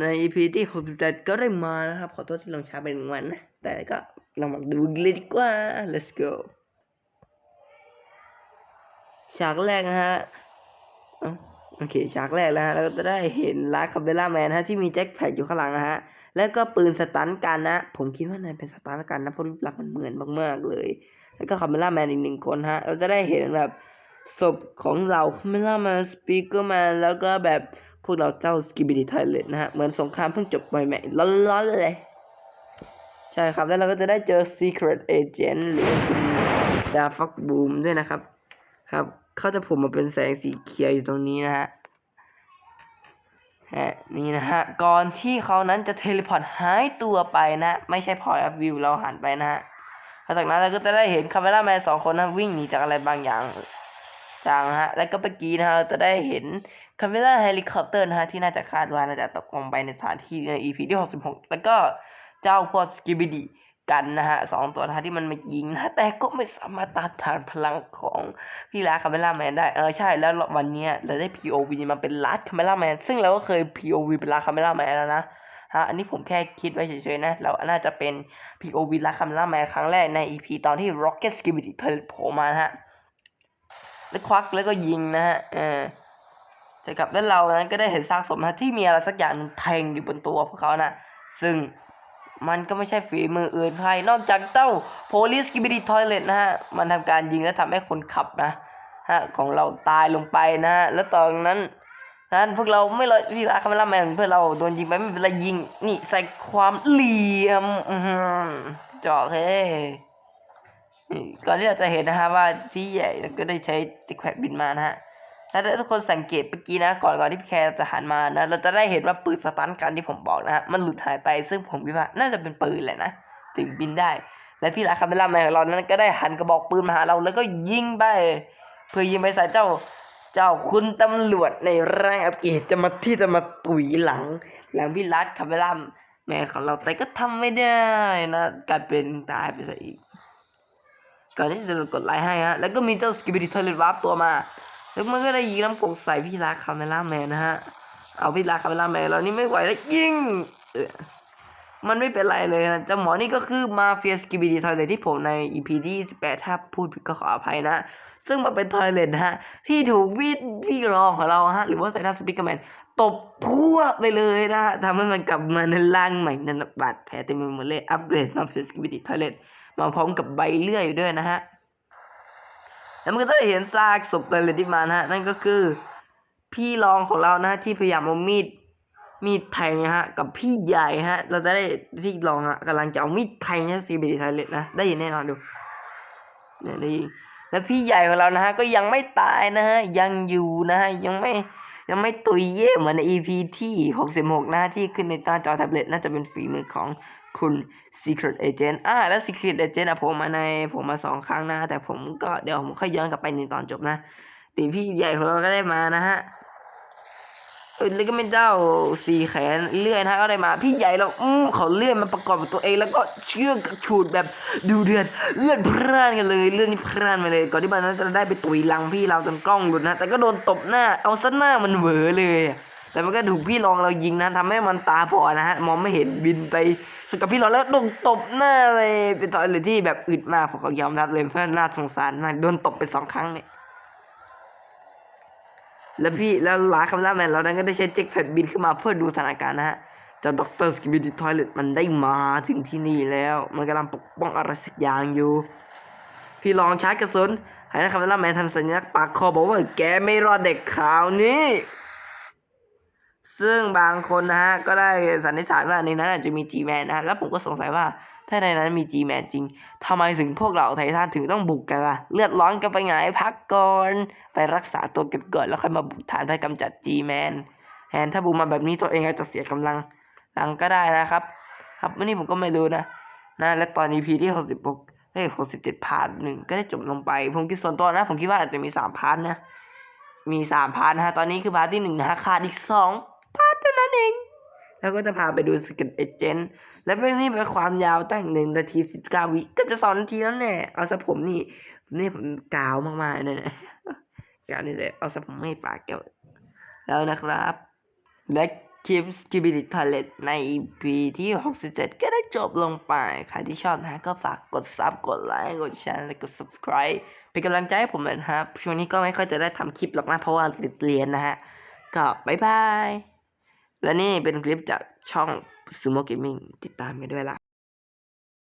ใน EP ที่ 67 ก็ได้มานะครับ ขอโทษที่ลงช้าไปหนึ่งวันนะ แต่ก็เรามาดูกันเลยดีกว่า let's go ฉากแรกนะฮะโอเคฉากแรกแล้วฮะเราก็จะได้เห็นลาคาเบล่าแมนฮะที่มีแจ็คแพดอยู่ข้างหลังนะฮะแล้วก็ปืนสตันกันนะ ผมคิดว่านายเป็นสตันกันนะเพราะรูปลักษณ์มันเหมือนมากๆเลย แล้วก็คาเมล่าแมนอีกหนึ่งคนฮะเราจะได้เห็นแบบศพของเราคาเมล่าแมนสปีกเกอร์แมนแล้วก็แบบ พวกเราเจ้าสกิบิดิไทเลตนะฮะ เหมือนสงครามเพิ่งจบใหม่ๆร้อนๆเลย ใช่ครับ แล้วเราก็จะได้เจอ Secret Agent หรือดาฟักบูมด้วยนะครับ ครับเขาจะผมมาเป็นแสงสีเขียวอยู่ตรงนี้นะฮะฮะนี่นะฮะ ก่อนที่เขานั้นจะเทเลพอร์ตหายตัวไปนะ ไม่ใช่พอยอัพวิวเราหันไปนะฮะหลังจากนั้นเราก็จะได้เห็นคาเมล่าแมนสองคนนะวิ่งหนีจากอะไรบางอย่างต่างฮะ แล้วก็เมื่อกี้นะฮะเราจะได้เห็น คาเมล่าเฮลิคอปเตอร์นะฮะที่น่าจะคาดว่าน่าจะตกลงไปในสถานที่ใน EP ที่ 66 แล้วก็เจ้าพวกสกิบิดีกันนะฮะสองตัวนะฮะที่มันมายิงนะแต่ก็ไม่สามารถต้านทานพลังของพี่ลาคาเมล่าแมนได้เออใช่แล้ววันนี้เราได้ POV มาเป็นลาคาเมล่าแมนซึ่งเราก็เคย POV เป็นลาคาเมล่าแมนแล้วนะฮะอันนี้ผมแค่คิดไว้เฉยๆนะ เราน่าจะเป็น POV ลาคาเมล่าแมนครั้งแรกใน EP ตอนที่ Rocket Skibidi เธอโผล่มาฮะแล้วควักแล้วก็ยิงนะฮะเออ ใช่ครับแล้วเรานั้นก็ได้เห็นซากศพนะที่มีอะไรสักอย่างแทงอยู่บนตัวพวกเขานะซึ่งมันก็ไม่ใช่ฝีมืออื่นใคร นอกจากเจ้า police skibidi toilet นะฮะ มันทำการยิงแล้วทำให้คนขับนะฮะของเราตายลงไปนะฮะ แล้วตอนนั้นนั้นพวกเราไม่รอพี่อาคาเมล่าแมนเพื่อเราโดนยิงไปไม่เป็นไรยิง นี่ใส่ความเหลี่ยมอือหือจอกเฮ้ก่อนที่เราจะเห็นนะฮะว่าที่ใหญ่ก็ได้ใช้จิกแควดบินมานะฮะ ถ้าทุกคนสังเกตเมื่อกี้นะ ก่อนก่อนที่พี่แคร์จะหันมานะ เราจะได้เห็นว่าปืนสตันกันที่ผมบอกนะฮะ มันหลุดหายไป ซึ่งผมคิดว่าน่าจะเป็นปืนแหละนะ ถึงบินได้ และพี่ลาคาเมล่าแมนของเรานั้นก็ได้หันกระบอกปืนมาหาเรา แล้วก็ยิงไป เพื่อยิงไปใส่เจ้า เจ้าคุณตำรวจในร่างอัปเกรดจะมาที่จะมาตุ๋ยหลัง หลังพี่ลัดคาเมล่าแมนของเราแต่ก็ทำไม่ได้นะกลายเป็นตายไปซะอีกก่อนที่จะกดไลค์ให้ฮะ แล้วก็มีเจ้าสกิบิดิทอร์เรตวาร์ปตัวมา แล้วมันก็ได้ยิงน้ำกรดใส่พี่ลาคาเมล่าแมนนะฮะ เอาพี่ลาคาเมล่าแมนเรานี่ไม่ไหวแล้วยิงมันไม่เป็นไรเลยนะเจ้าหมอนี่ก็คือมาเฟียสกิบิดีทอยเลทที่ผมใน EP ที่18ถ้าพูดผิดก็ขออภัยนะ ซึ่งมันเป็นทอยเลทนะฮะ ที่ถูกพี่พี่รองของเราฮะ หรือว่าไซนัสสปิกเกอร์แมนตบทั่วไปเลยนะทำให้มันกลับมาในร่างใหม่นั่นบาดแผลเต็มไปหมดเลย อัปเกรดมาเฟียสกิบิดีทอยเลทมาพร้อมกับใบเลื่อยอยู่ด้วยนะฮะ แล้วมันก็จะเห็นซากศพเลยที่มานะฮะนั่นก็คือ พี่รองของเรานะ ที่พยายามเอามีดมีดแทงนะฮะ กับพี่ใหญ่ฮะ เราจะได้พี่รองอะกำลังจะเอามีดแทงนะซีบีดีไทเลตนะได้ยินแน่นอนดูเนี่ยได้ยินแล้วพี่ใหญ่ของเรานะฮะ ก็ยังไม่ตายนะฮะยังอยู่นะฮะยังไม่ยังไม่ตุยเย่เหมือนใน EP ที่ 66นะฮะที่ขึ้นในหน้าจอแท็บเล็ตน่าจะเป็นฝีมือของ คุณ Secret Agent อ่าแล้ว Secret Agent อะผมมาในผมมาสองครั้งนะ แต่ผมก็เดี๋ยวผมค่อยย้อนกลับไปในตอนจบนะเดี๋ยวพี่ใหญ่ของเราก็ได้มานะฮะเออแล้วก็ไม่เด้าสี่แขนเลื่อยนะฮะก็ได้มา พี่ใหญ่เราอืมเขาเลื่อยมาประกอบกับตัวเองแล้วก็เชือกกับฉูดแบบดูเดือดเลื่อดพร่านกันเลยเลื่อนพร่านมาเลย ก่อนที่มันจะได้ไปตุยลังพี่เราจนกล้องหลุดนะ แต่ก็โดนตบหน้า เอาซะหน้ามันเหวอเลย แล้วมันก็ถูกพี่รองเรายิงนะทำให้มันตาบอนะฮะมองไม่เห็นบินไปสกับพี่รองแล้วโดนตบหน้าเลยเป็นตอนเลยที่แบบอึดมากผมก็ยอมรับเลยเพราะน่าสงสารมากโดนตบไปสองครั้งเนี่ยแล้วพี่แล้วลาคาเมล่าแมนเรานั้นก็ได้ใช้เจ็กแพดบินขึ้นมาเพื่อดูสถานการณ์นะฮะจ้าด็อกเตอร์สกิบิดิทอยเลตมันได้มาถึงที่นี่แล้ว มันกำลังปกป้องอะไรสักอย่างอยู่ พี่ลองชาร์จกระสุนให้คาเมล่าแมนทำสัญลักษณ์ปากคอบอกว่าแกไม่รอดเด็กขาวนี้ ซึ่งบางคนนะฮะก็ได้สันนิษฐานว่าในนั้นอาจจะมีจีแมนนะแล้วผมก็สงสัยว่าถ้าในนั้นมีจีแมนจริงทำไมถึงพวกเราไททันถึงต้องบุกกันล่ะเลือดร้อนกันไปไงพักก่อนไปรักษาตัวกันก่อนแล้วค่อยมาบุกฐานไปกำจัดจีแมนแทนถ้าบุกมาแบบนี้ตัวเองอาจจะเสียกำลังลังก็ได้นะครับ ครับวันนี้ผมก็ไม่รู้นะนะและตอน EP ที่หกสิบหกเฮ้ยหกสิบเจ็ดพาร์ทหนึ่งก็ได้จบลงไป ผมคิดส่วนตัวนะ ผมคิดว่าอาจจะมีสามพาร์ทนะ มีสามพาร์ทนะฮะตอนนี้คือพาร์ทที่หนึ่งนะฮะขาดอีกสอง เอง แล้วก็จะพาไปดูสกิลเอเจนต์และเรื่องนี้เป็นความยาวตั้งหนึ่งนาทีสิบเก้าวิก็จะสองนาทีแล้วแน่เอาสะผมนี่นี่ผมกาวมากๆเลยนะกาวนี่เลยเอาสะผมให้ปากแก้วแล้วนะครับ และคลิปสกิบิลิทอเลตใน EP ที่ 67 ก็ได้จบลงไป ใครที่ชอบนะก็ฝากกดซับกดไลค์กดแชร์และกด subscribe เป็นกำลังใจให้ผมนะครับ ช่วงนี้ก็ไม่ค่อยจะได้ทำคลิปหรอกนะ เพราะว่าติดเรียนนะฮะ ก็บ๊ายบาย และนี่เป็นคลิปจากช่อง Sumo Gaming ติดตามกันด้วยล่ะ